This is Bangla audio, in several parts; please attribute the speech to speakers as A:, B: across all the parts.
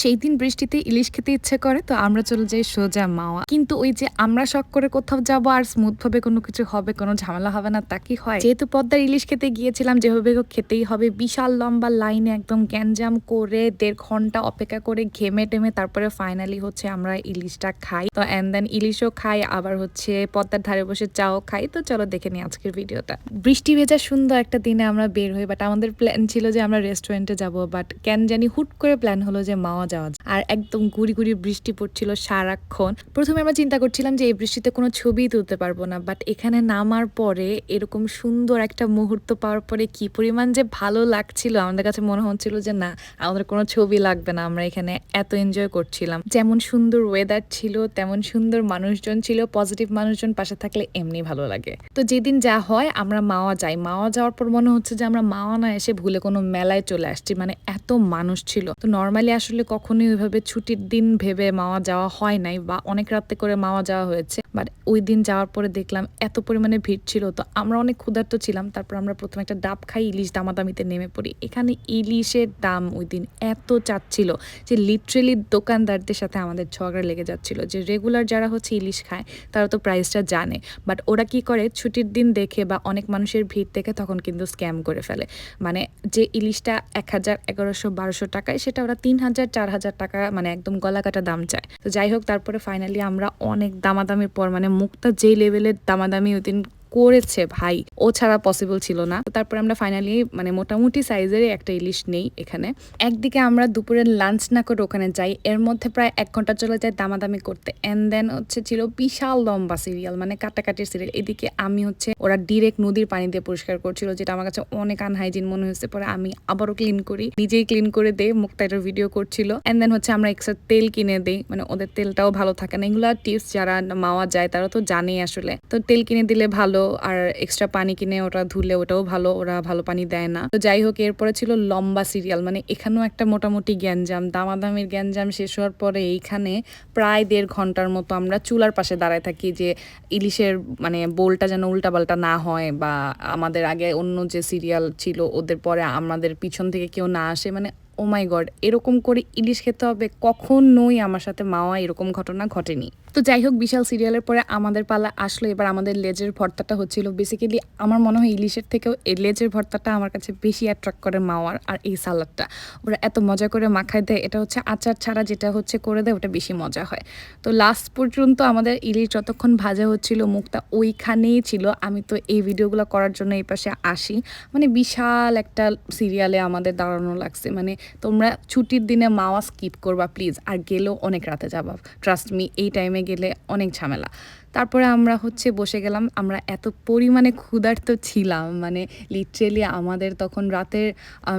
A: সেই দিন বৃষ্টিতে ইলিশ খেতে ইচ্ছে করে, তো আমরা চলে যাই সোজা মাওয়া। কিন্তু ওই যে আমরা শখ করে কোথাও যাব আর স্মুথ ভাবে কোনো কিছু হবে, কোনো ঝামেলা হবে না, তা কি হয়? যেহেতু পদ্মার ইলিশ খেতে গিয়েছিলাম, যেভাবে খেতেই হবে। বিশাল লম্বা লাইনে একদম গ্যাঞ্জাম করে দেড় ঘণ্টা অপেক্ষা করে ঘেমে টেমে তারপরে ফাইনালি হচ্ছে আমরা ইলিশটা খাই। তো অ্যান্ড দেন ইলিশও খাই, আবার হচ্ছে পদ্মার ধারে বসে চাও খাই। তো চলো দেখে নিই আজকের ভিডিওটা। বৃষ্টি ভেজা সুন্দর একটা দিনে আমরা বের হই বাট আমাদের প্ল্যান ছিল যে আমরা রেস্টুরেন্টে যাব বাট কেন জানি হুট করে প্ল্যান হলো যে মাওয়া যাওয়া যায়। আর একদম গুড়ি গুড়ি বৃষ্টি পড়ছিল সারাক্ষণ। প্রথমে আমরা চিন্তা করছিলাম যে, এই বৃষ্টিতে কোনো ছবি তুলতে পারব না বাট এখানে নামার পরে এরকম সুন্দর একটা মুহূর্ত পাওয়ার পরে কি পরিমাণ যে ভালো লাগছিল, আমাদের কাছে মনে হচ্ছিল যে, না, আমাদের কোনো ছবি লাগবে না, আমরা এখানে এত এনজয় করছিলাম। যেমন সুন্দর ওয়েদার ছিল, তেমন সুন্দর মানুষজন ছিল পজিটিভ মানুষজন পাশে থাকলে এমনি ভালো লাগে। তো যেদিন যা হয়, আমরা মাওয়া যাই। মাওয়া যাওয়ার পর মনে হচ্ছে যে, আমরা মাওয়া না এসে ভুলে কোনো মেলায় চলে আসছি মানে এত মানুষ ছিল। তো নর্মালি আসলে কখনোই ওইভাবে ছুটির দিন ভেবে মাওয়া যাওয়া হয় নাই বা অনেক রাত্রে করে মাওয়া যাওয়া হয়েছে। বাট ওই দিন যাওয়ার পরে দেখলাম এত পরিমাণে ভিড় ছিল। তো আমরা অনেক ক্ষুধার্ত ছিলাম। তারপর আমরা প্রথমে একটা ডাব খাই, ইলিশ দামাদামিতে নেমে পড়ি। এখানে ইলিশের দাম ওই দিন এত চাচ্ছিল যে লিটারেলি দোকানদারদের সাথে আমাদের ঝগড়া লেগে যাচ্ছিল যে রেগুলার যারা হচ্ছে ইলিশ খায়, তারা তো প্রাইসটা জানে। বাট ওরা কি করে, ছুটির দিন দেখে বা অনেক মানুষের ভিড় দেখে তখন কিন্তু স্ক্যাম করে ফেলে। মানে যে ইলিশটা এক হাজার এগারোশো বারোশো টাকায়, সেটা ওরা তিন হাজার, চার হাজার টাকা মানে একদম গলা কাটা দাম চায়। তো যাই হোক, তারপরে ফাইনালি আমরা অনেক দামাদামির পর মানে মুখটা যেই লেভেলের দামাদামি ওই দিন করেছে ভাই। ও ছাড়া পসিবল ছিল না। তারপরে আমরা ফাইনালি মানে মোটামুটি সাইজেরই একটা ইলিশ নেই এখানে। একদিকে আমরা দুপুরে লাঞ্চ না করে ওখানে যাই। এর মধ্যে প্রায় এক ঘণ্টা চলে যায় দামাদামি করতে। অ্যান্ড দেন হচ্ছে ছিল বিশাল লম্বা সিরিয়াল মানে কাটাকাটির সিরিয়াল এদিকে আমি হচ্ছে ওরা ডিরেক্ট নদীর পানি দিয়ে পরিষ্কার করছিল, যেটা আমার কাছে অনেক আনহাইজিন মনে হয়েছে। পরে আমি আবারও ক্লিন করি, নিজেই ক্লিন করে দেই মুক্তা এটার ভিডিও করছিল। এন্ড দেন হচ্ছে আমরা এক্সট্রা তেল কিনে দেই মানে ওদের তেলটাও ভালো থাকে না। এগুলো টিপস যারা মাওয়া যায়, তারা তো জানেই আসলে। তো তেল কিনে দিলে ভালো আর এক্সট্রা পানি কিনে ওটা ধুলে ওটাও ভালো, ওরা ভালো পানি দেয় না। তো যাই হোক এরপরে ছিল লম্বা সিরিয়াল মানে এখানেও একটা মোটামুটি গ্যাঞ্জাম। দামাদামির গ্যাঞ্জাম শেষ হওয়ার পরে এইখানে প্রায় দেড় ঘণ্টার মতো আমরা চুলার পাশে দাঁড়ায় থাকি যে ইলিশের মানে বোলটা যেন উল্টাপাল্টা না হয় বা আমাদের আগে অন্য যে সিরিয়াল ছিল, ওদের পরে আমাদের পিছন থেকে কেউ না আসে মানে ও মাই গড এরকম করে ইলিশ খেতে হবে, কখনোই আমার সাথে মাওয়া এরকম ঘটনা ঘটেনি। তো যাই হোক, বিশাল সিরিয়ালের পরে আমাদের পালা আসলো, এবার আমাদের লেজের ভর্তাটা হচ্ছিল। বেসিক্যালি আমার মনে হয় ইলিশের থেকেও এই লেজের ভর্তাটা আমার কাছে বেশি অ্যাট্রাক্ট করে মাওয়ার আর এই সালাডটা ওরা এত মজা করে মাখায় দেয়, এটা হচ্ছে আচার ছাড়া যেটা হচ্ছে করে দেয়, ওটা বেশি মজা হয়। তো লাস্ট পর্যন্ত আমাদের ইলিশ যতক্ষণ ভাজা হচ্ছিল, মুখটা ওইখানেই ছিল। আমি তো এই ভিডিওগুলো করার জন্য এই পাশে আসি। মানে বিশাল একটা সিরিয়ালে আমাদের দাঁড়ানো লাগছে। মানে তোমরা ছুটির দিনে মাওয়া স্কিপ করবা প্লিজ আর গেলেও অনেক রাতে যাবা। ট্রাস্ট মি এই টাইমে গেলে অনেক ঝামেলা। তারপরে আমরা হচ্ছে বসে গেলাম, আমরা এত পরিমাণে ক্ষুধার্ত ছিলাম মানে লিটারেলি আমাদের তখন রাতের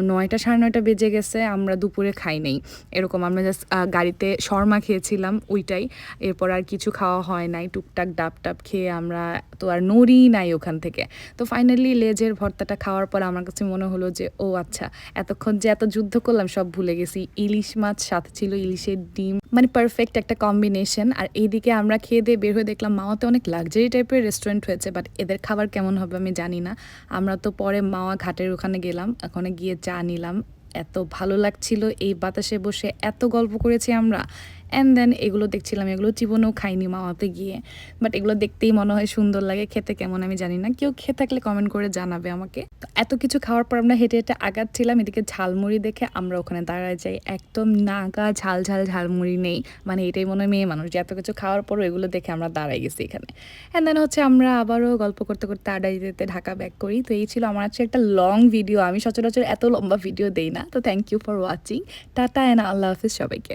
A: নয়টা সাড়ে নয়টা বেজে গেছে, আমরা দুপুরে খাই নেই। এরকম আমরা জাস্ট গাড়িতে শর্মা খেয়েছিলাম ওইটাই। এরপর আর কিছু খাওয়া হয় নাই, টুকটাক ডাব টাব খেয়ে আমরা তো আর নড়ি নাই ওখান থেকে। তো ফাইনালি লেজের ভর্তাটা খাওয়ার পর আমার কাছে মনে হলো যে, ও আচ্ছা এতক্ষণ যে এত যুদ্ধ করলাম সব ভুলে গেছি। ইলিশ মাছ, সাথে ছিল ইলিশের ডিম। মানে পারফেক্ট একটা কম্বিনেশন আর এইদিকে আমরা খেয়ে দিয়ে বের হয়ে দেখলাম, মাওয়াতে অনেক লাক্সারি টাইপের রেস্টুরেন্ট হয়েছে বাট এদের খাবার কেমন হবে আমি জানি না। আমরা তো পরে মাওয়া ঘাটের ওখানে গেলাম, ওখানে গিয়ে চা নিলাম। এত ভালো লাগছিল এই বাতাসে বসে, এত গল্প করেছি আমরা। অ্যান্ড দেন এগুলো দেখছিলাম, এগুলো জীবনেও খাইনি মাওয়াতে গিয়ে। বাট এগুলো দেখতেই মনে হয় সুন্দর লাগে, খেতে কেমন আমি জানি না। কেউ খেয়ে থাকলে কমেন্ট করে জানাবে আমাকে। তো এত কিছু খাওয়ার পর আমরা হেঁটে হেঁটে আগাচ্ছিলাম, এদিকে ঝালমুড়ি দেখে আমরা ওখানে দাঁড়ায় যাই। একদম নাগা ঝাল ঝাল ঝালমুড়ি নেই। মানে এটাই মনে হয় মেয়ে মানুষ, যে এত কিছু খাওয়ার পরও এগুলো দেখে আমরা দাঁড়াই গেছি এখানে। অ্যান্ড দেন হচ্ছে আমরা আবারও গল্প করতে করতে আড্ডা দিতে ঢাকা ব্যাক করি। তো এই ছিল আমার হচ্ছে একটা লং ভিডিও আমি সচরাচর এত লম্বা ভিডিও দেই না। তো thank you for watching tata and আল্লাহ হাফিজ সবাইকে।